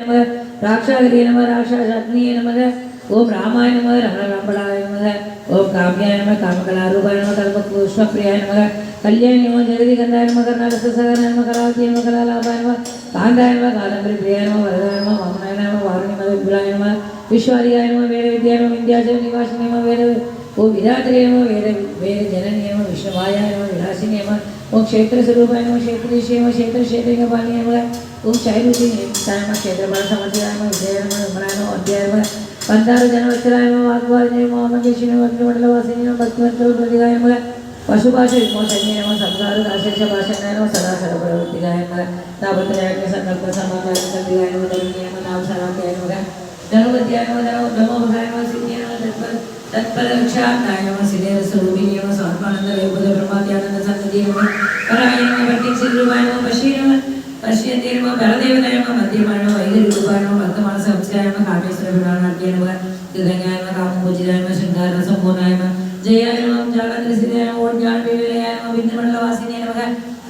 நம ராட்சாகிரி நம ராட்சாசக்னியே நமக. ஓம் ராமாய நம ரமணராம்பலாய நமக. ஓம் காமியாய நம காமகலாரூபாய நம கல்ப புஷ்பப்பிரியாய நமக. கல்யாணி நம ஜெகதி கந்தாய நம கர்நாடகசகர நம கலாவதி நம கலாலாபாய நம காந்தாய நம காதம்பரி பிரியாய நம வரதாய நம வாமனாய நம வாரணி நம விபுலாய நம விஸ்வாரியாய நம வேத வித்யாய நம விந்தியாச்சல நிவாசி நம வேத ஓ விதாத்திரே நம வேத வேத ஜனனி நம விஷ்ணுவாய நம விலாசினி நம ఓ క్షేత్ర స్వరూపాయన క్షేత్రి శివ క్షేత్ర క్షేత్రిక పాలనముగా ఓ చైరుతి నియమిస్తాయమ క్షేత్రఫల సమధిరాయమ విజయరమ ఉమరాయమ అధ్యాయమ పందారు జనవత్సరాయమ వాగ్వాజయమ అమకేశిన భక్తిమండల వాసినియమ భక్తివంతుల ప్రతిగాయముగా పశుభాష విమోచనీయమ సంసార దాశేష భాషణాయమ సదా సర్వప్రవృత్తిగాయమ దాపత్రయాగ్ని సంకల్ప సమాచార సంధిగాయమ దర్శనీయమ నామ సరాధ్యాయముగా ధనుమధ్యాయమ ధనోద్భమోభాయమ సిద్ధ్యాయమ తత్పర തത്പരക്ഷാത്ഥായവ സിനേന സ്വരൂപിനിയമ സ്വാത്മാനന്ദ വേപുത ബ്രഹ്മാത്യാനന്ദ സന്നിധിയമ പരായണമ പ്രത്യക്ഷരൂപാണമ പശ്യനമ പശ്യന്തിരമ പരദേവതയമ മദ്യമാണോ വൈകരൂപാണോ വർത്തമാന സംസ്കാരമ കാമേശ്വരപുരാണാട്യമ കൃതജ്ഞായമ കാമപൂജിതായമ ശൃംഗാര സമ്പൂർണായമ ജയായമ ജാഗ്രതൃസിതയമ ഓജ്ഞാൻ വിവിലയായമ ബിന്ദുമണ്ഡലവാസിനേ നമ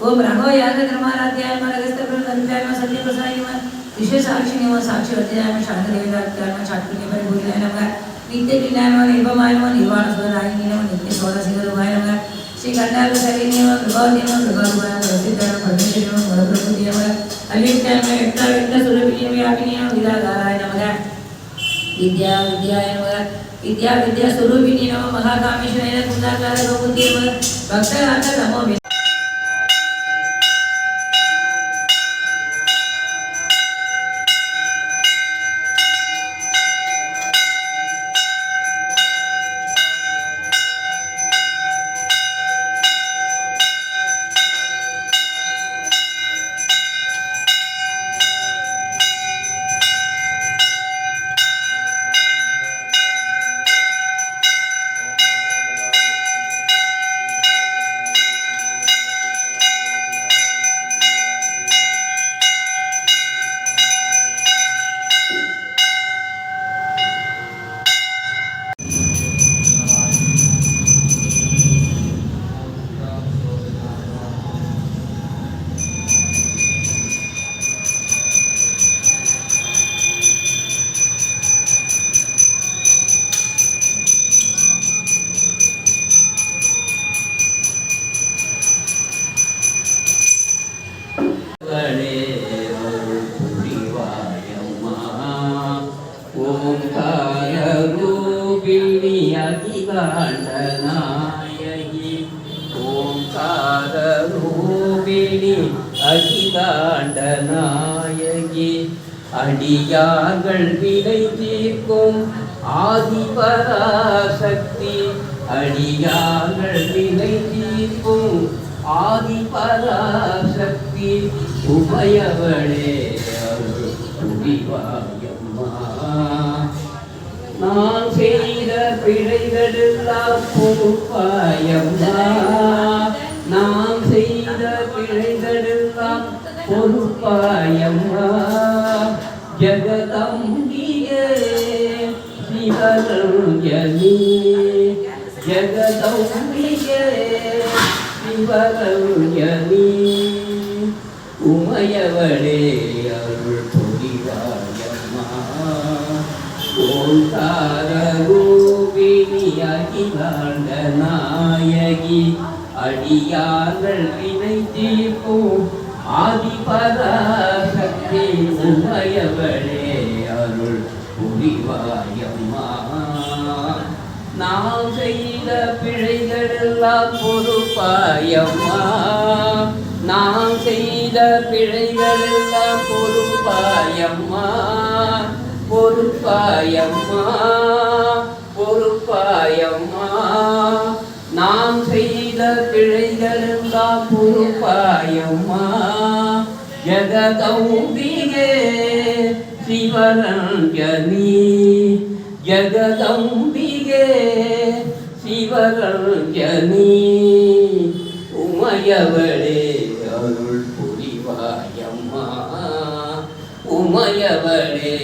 ഓം രഹോ യാഗധർമാരാധ്യായമ രഹസ്യപ്രദന്ത്യായമ സത്യപ്രസായമ വിശ്വസാക്ഷിനിയമ സാക്ഷിവർത്തിയായമ ശാന്തദേവതാത്യായമ ശാക്തിനിയമ പരിഭൂതിയായ നമ नमः पश्यन्ते नमः परदेवताय नमः मध्यमाय नमः वैगरूपाय नमः वर्तमान संस्काय नमः कामेश्वर विराणार्थे नमः कृतज्ञाय नमः कामपूजिताय नमः शृङ्गार सम्पूर्णाय नमः जयाय नमः जागन्द्रसिद्धाय नमः ओं ज्ञानविलयाय नमः विद्यमण्डलवासिने नमः ओम राघव அகிலாண்ட நாயகி ஓங்கார அடியார்கள் வினை தீர்க்கும் ஆதிபராசக்தி அடியார்கள் வினை தீர்க்கும் ஆதிபராசக்தி உபயவளே அருள் புரிவாயம்மா. நான் செய்ய பிழைகளெல்லாம் பொறுப்பாயம்மா நாம் செய்த பிழைகளெல்லாம் பொறுப்பாயம்மா ஜகதம்பியே சிவரஞ்சனி ஜகதம்பியே சிவரஞ்சனி உமையவளே அருள் புரிவாயம்மா. ஓங்கார ரூபிணி அகிலாண்ட நாயகி. அடியார்கள் வினை தீர்க்கும் ஆதிபராசக்தி உமையவளே அருள் புரிவாயம்மா. நாம் செய்த பிழைகளெல்லாம் பொறுப்பாயம்மா. நாம் செய்த பிழைகளெல்லாம் பொறுப்பாயம்மா. பொறுப்பாயம்மா. பொறுப்பாயம்மா நான் செய்த பிழைகளெல்லாம் பொறுப்பாயம்மா. ஜகதம்பிகே சிவரஞ்சனி ஜகதம்பிகே சிவரஞ்சனி உமையவளே அருள் புரிவாயம்மா. உமையவளே